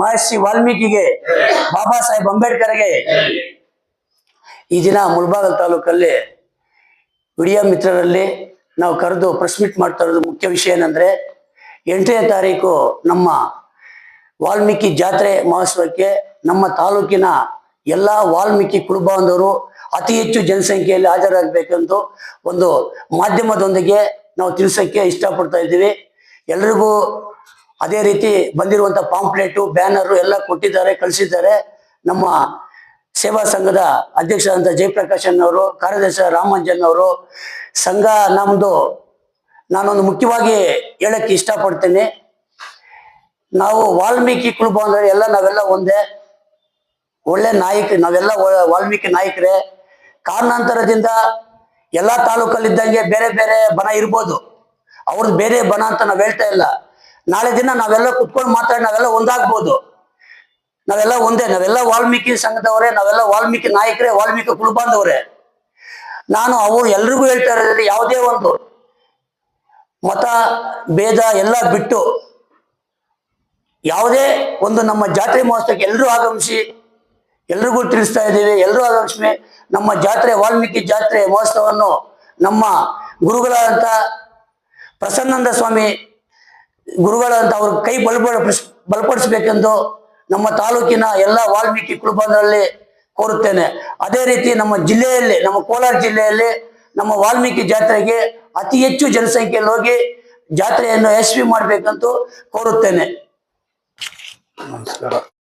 ಮಹರ್ಷಿ ವಾಲ್ಮೀಕಿಗೆ, ಬಾಬಾ ಸಾಹೇಬ್ ಅಂಬೇಡ್ಕರ್ಗೆ ಈ ದಿನ ಮುಳಬಾಗಲ್ ತಾಲೂಕಲ್ಲಿ ವಿಡಿಯೋ ಮಿತ್ರರಲ್ಲಿ ನಾವು ಕರೆದು ಪ್ರೆಸ್ ಮೀಟ್ ಮಾಡ್ತಾ ಇರೋದು ಮುಖ್ಯ ವಿಷಯ ಏನಂದ್ರೆ, ಎಂಟನೇ ತಾರೀಕು ನಮ್ಮ ವಾಲ್ಮೀಕಿ ಜಾತ್ರೆ ಮಹೋತ್ಸವಕ್ಕೆ ನಮ್ಮ ತಾಲೂಕಿನ ಎಲ್ಲ ವಾಲ್ಮೀಕಿ ಕುಟುಂಬದವರು ಅತಿ ಹೆಚ್ಚು ಜನಸಂಖ್ಯೆಯಲ್ಲಿ ಹಾಜರಾಗಬೇಕೆಂದು ಒಂದು ಮಾಧ್ಯಮದೊಂದಿಗೆ ನಾವು ತಿಳಿಸೋಕ್ಕೆ ಇಷ್ಟಪಡ್ತಾ ಇದ್ದೀವಿ. ಎಲ್ರಿಗೂ ಅದೇ ರೀತಿ ಬಂದಿರುವಂತ ಪಾಂಪ್ಲೆಟು ಬ್ಯಾನರು ಎಲ್ಲ ಕೊಟ್ಟಿದ್ದಾರೆ, ಕಳಿಸಿದ್ದಾರೆ. ನಮ್ಮ ಸೇವಾ ಸಂಘದ ಅಧ್ಯಕ್ಷರಾದಂಥ ಜಯಪ್ರಕಾಶನ್ ಅವರು ಕಾರ್ಯದರ್ಶಿ ರಾಮಂಜನ್ ಅವರು, ಸಂಘ ನಮ್ಮದು ನಾನೊಂದು ಮುಖ್ಯವಾಗಿ ಹೇಳಕ್ಕೆ ಇಷ್ಟಪಡ್ತೇನೆ. ನಾವು ವಾಲ್ಮೀಕಿ ಕುಟುಂಬ ಅಂದ್ರೆ ಎಲ್ಲ ನಾವೆಲ್ಲ ಒಂದೇ. ಒಳ್ಳೆ ನಾಯಕ, ನಾವೆಲ್ಲ ವಾಲ್ಮೀಕಿ ನಾಯಕರೇ. ಕಾರಣಾಂತರದಿಂದ ಎಲ್ಲಾ ತಾಲೂಕಲ್ಲಿದ್ದಂಗೆ ಬೇರೆ ಬೇರೆ ಬನ ಇರ್ಬೋದು. ಅವ್ರದ್ದು ಬೇರೆ ಬನ ಅಂತ ನಾವು ಹೇಳ್ತಾ ಇಲ್ಲ. ನಾಳೆ ದಿನ ನಾವೆಲ್ಲ ಕುತ್ಕೊಂಡು ಮಾತಾಡಿ, ನಾವೆಲ್ಲ ಒಂದಾಗ್ಬೋದು. ನಾವೆಲ್ಲ ಒಂದೇ, ನಾವೆಲ್ಲ ವಾಲ್ಮೀಕಿ ಸಂಘದವರೇ, ನಾವೆಲ್ಲ ವಾಲ್ಮೀಕಿ ನಾಯಕರೇ, ವಾಲ್ಮೀಕಿ ಕುಟುಂಬದವರೇ ನಾನು ಅವರು ಎಲ್ರಿಗೂ ಹೇಳ್ತಾ ಇರೋದ್ರಲ್ಲಿ ಯಾವುದೇ ಒಂದು ಮತ, ಭೇದ ಎಲ್ಲ ಬಿಟ್ಟು ಯಾವುದೇ ಒಂದು ನಮ್ಮ ಜಾತ್ರೆ ಮಹೋತ್ಸವಕ್ಕೆ ಎಲ್ಲರೂ ಆಗಮಿಸಿ, ಎಲ್ರಿಗೂ ತಿಳಿಸ್ತಾ ಇದ್ದೀವಿ ಎಲ್ಲರೂ ಆಗಮಿಸಿ ನಮ್ಮ ಜಾತ್ರೆ, ವಾಲ್ಮೀಕಿ ಜಾತ್ರೆ ಮಹೋತ್ಸವವನ್ನು ನಮ್ಮ ಗುರುಗಳಾದಂಥ ಪ್ರಸನ್ನಂದ ಸ್ವಾಮಿ ಗುರುಗಳಂತ ಅವ್ರ ಕೈ ಬಲಪಡ ಬಲಪಡಿಸ್ಬೇಕೆಂದು ನಮ್ಮ ತಾಲೂಕಿನ ಎಲ್ಲ ವಾಲ್ಮೀಕಿ ಕುಟುಂಬದಲ್ಲಿ ಕೋರುತ್ತೇನೆ. ಅದೇ ರೀತಿ ನಮ್ಮ ಜಿಲ್ಲೆಯಲ್ಲಿ, ನಮ್ಮ ಕೋಲಾರ ಜಿಲ್ಲೆಯಲ್ಲಿ ನಮ್ಮ ವಾಲ್ಮೀಕಿ ಜಾತ್ರೆಗೆ ಅತಿ ಹೆಚ್ಚು ಜನಸಂಖ್ಯೆಯಲ್ಲಿ ಹೋಗಿ ಜಾತ್ರೆಯನ್ನು ಯಶಸ್ವಿ ಮಾಡಬೇಕಂತೂ ಕೋರುತ್ತೇನೆ. ನಮಸ್ಕಾರ.